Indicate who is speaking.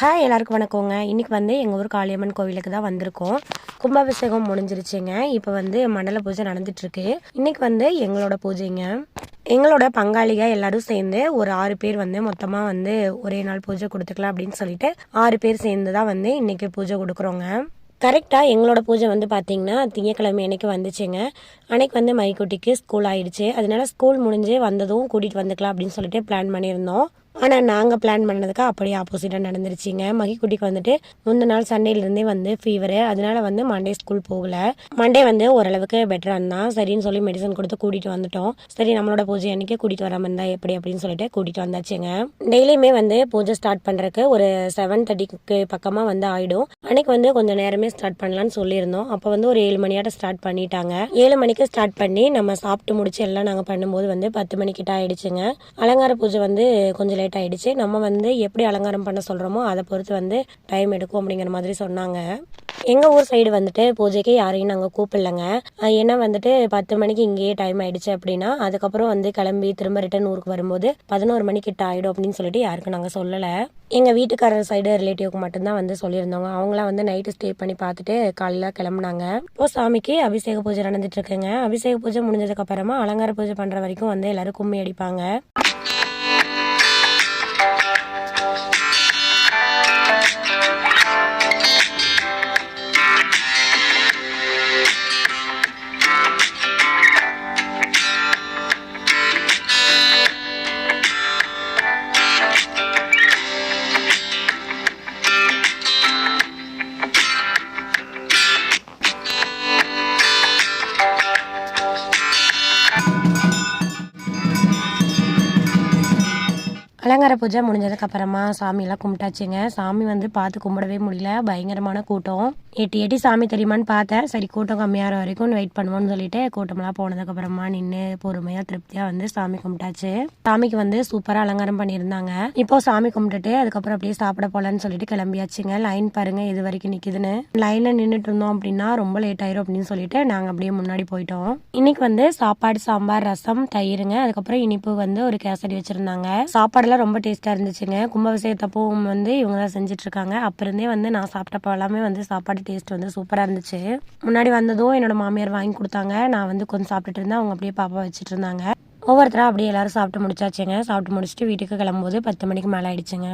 Speaker 1: Hi எல்லாருக்கும் வணக்கங்க. இன்றைக்கி வந்து எங்கள் ஊர் காளியம்மன் கோவிலுக்கு தான் வந்திருக்கோம். கும்பாபிஷேகம் முடிஞ்சிருச்சுங்க. இப்போ வந்து மண்டல பூஜை நடந்துட்டுருக்கு. இன்றைக்கி வந்து எங்களோட பூஜைங்க. எங்களோட பங்காளிகள் எல்லாரும் சேர்ந்து ஒரு ஆறு பேர் வந்து மொத்தமாக வந்து ஒரே நாள் பூஜை கொடுத்துக்கலாம் அப்படின்னு சொல்லிட்டு ஆறு பேர் சேர்ந்து தான் வந்து இன்றைக்கி பூஜை கொடுக்குறோங்க. கரெக்டாக எங்களோட பூஜை வந்து பார்த்தீங்கன்னா திங்கக்கிழமை அன்னைக்கு வந்துச்சுங்க. அன்னைக்கு வந்து மைக்குட்டிக்கு ஸ்கூல் ஆயிடுச்சு. அதனால ஸ்கூல் முடிஞ்சு வந்ததும் கூட்டிகிட்டு வந்துக்கலாம் அப்படின்னு சொல்லிட்டு பிளான் பண்ணியிருந்தோம். ஆனால் நாங்கள் பிளான் பண்ணதுக்கு அப்படியே ஆப்போசிட்டாக நடந்துருச்சுங்க. மகிக்குட்டிக்கு வந்துட்டு முந்த நாள் சண்டேலேருந்தே வந்து ஃபீவரு அதனால வந்து மண்டே ஸ்கூல் போகல. மண்டே வந்து ஓரளவுக்கு பெட்டராக இருந்தான் சரின்னு சொல்லி மெடிசன் கொடுத்து கூட்டிகிட்டு வந்துட்டோம். சரி நம்மளோட பூஜை அன்னைக்கு கூட்டிகிட்டு வராமல் இருந்தா எப்படி அப்படின்னு சொல்லிட்டு கூட்டிகிட்டு வந்தாச்சுங்க. டெய்லியுமே வந்து பூஜை ஸ்டார்ட் பண்ணுறக்கு ஒரு செவன் தேர்ட்டிக்கு பக்கமாக வந்து ஆகிடும் அன்னைக்கு வந்து கொஞ்சம் நேரமே ஸ்டார்ட் பண்ணலான்னு சொல்லியிருந்தோம். அப்போ வந்து ஒரு ஏழு மணியாட்ட ஸ்டார்ட் பண்ணிட்டாங்க. ஏழு மணிக்கு ஸ்டார்ட் பண்ணி நம்ம சாப்பிட்டு முடிச்சு எல்லாம் நாங்கள் பண்ணும்போது வந்து பத்து மணிக்கிட்ட ஆயிடுச்சுங்க. அலங்கார பூஜை வந்து கொஞ்சம் லேட் ஆயிடுச்சு. நம்ம வந்து எப்படி அலங்காரம் பண்ண சொல்கிறோமோ அதை பொறுத்து வந்து டைம் எடுக்கும் அப்படிங்கிற மாதிரி சொன்னாங்க. எங்கள் ஊர் சைடு வந்துட்டு பூஜைக்கு யாரையும் நாங்கள் கூப்பிடலங்க. ஏன்னா வந்துட்டு பத்து மணிக்கு இங்கேயே டைம் ஆயிடுச்சு அப்படின்னா அதுக்கப்புறம் வந்து கிளம்பி திரும்ப ரிட்டர்ன் ஊருக்கு வரும்போது பதினோரு மணிக்கிட்ட ஆகிடும் அப்படின்னு சொல்லிட்டு யாருக்கும் நாங்கள் சொல்லலை. எங்கள் வீட்டுக்காரர் சைடு ரிலேட்டிவ்க்கு மட்டும்தான் வந்து சொல்லியிருந்தோங்க. அவங்களாம் வந்து நைட்டு ஸ்டே பண்ணி பார்த்துட்டு காலையில் கிளம்புனாங்க. இப்போ சாமிக்கு அபிஷேக பூஜை நடந்துட்டு இருக்குங்க. அபிஷேக பூஜை முடிஞ்சதுக்கு அப்புறமா அலங்கார பூஜை பண்ணுற வரைக்கும் வந்து எல்லாரும் கும்மி அடிப்பாங்க. அலங்கார பூஜை முடிஞ்சதுக்கப்புறமா சாமியெல்லாம் கும்பிட்டாச்சுங்க. சாமி வந்து பார்த்து கும்பிடவே முடியல. பயங்கரமான கூட்டம். எட்டி எட்டி சாமி தெரியுமான்னு பார்த்தேன். சரி கூட்டம் கம்மியாகிற வரைக்கும் வெயிட் பண்ணுவோம்னு சொல்லிட்டு கூட்டமெல்லாம் போனதுக்கப்புறமா நின்று பொறுமையாக திருப்தியாக வந்து சாமி கும்பிட்டாச்சு. சாமிக்கு வந்து சூப்பராக அலங்காரம் பண்ணியிருந்தாங்க. இப்போ சாமி கும்பிட்டுட்டு அதுக்கப்புறம் அப்படியே சாப்பிட போகலான்னு சொல்லிட்டு கிளம்பியாச்சுங்க. லைன் பாருங்க இது வரைக்கும் நிற்கிதுன்னு லைனில் நின்றுட்டு இருந்தோம் அப்படின்னா ரொம்ப லேட் ஆயிரும் அப்படின்னு சொல்லிட்டு நாங்கள் அப்படியே முன்னாடி போயிட்டோம். இன்னைக்கு வந்து சாப்பாடு சாம்பார் ரசம் தயிருங்க. அதுக்கப்புறம் இனிப்பு வந்து ஒரு கேசரி வச்சிருந்தாங்க. சாப்பாடெல்லாம் ரொம்ப டேஸ்ட்டாக இருந்துச்சுங்க. கும்பாபிஷேகத்தப்பவும் வந்து இவங்க தான் செஞ்சுட்டு இருக்காங்க வந்து நான் சாப்பிட்டப்போ எல்லாமே வந்து சாப்பாடு டேஸ்ட் வந்து சூப்பராக இருந்துச்சு. முன்னாடி வந்ததும் என்னோட மாமியார் வாங்கி கொடுத்தாங்க. நான் வந்து கொஞ்சம் சாப்பிட்டுட்டு இருந்தேன். அவங்க அப்படியே பாப்பா வச்சுட்டு இருந்தாங்க. ஒவ்வொருத்தராக அப்படியே எல்லாரும் சாப்பிட்டு முடிச்சாச்சுங்க. சாப்பிட்டு முடிச்சுட்டு வீட்டுக்கு கிளம்பும்போது பத்து மணிக்கு மேலே ஆயிடுச்சுங்க.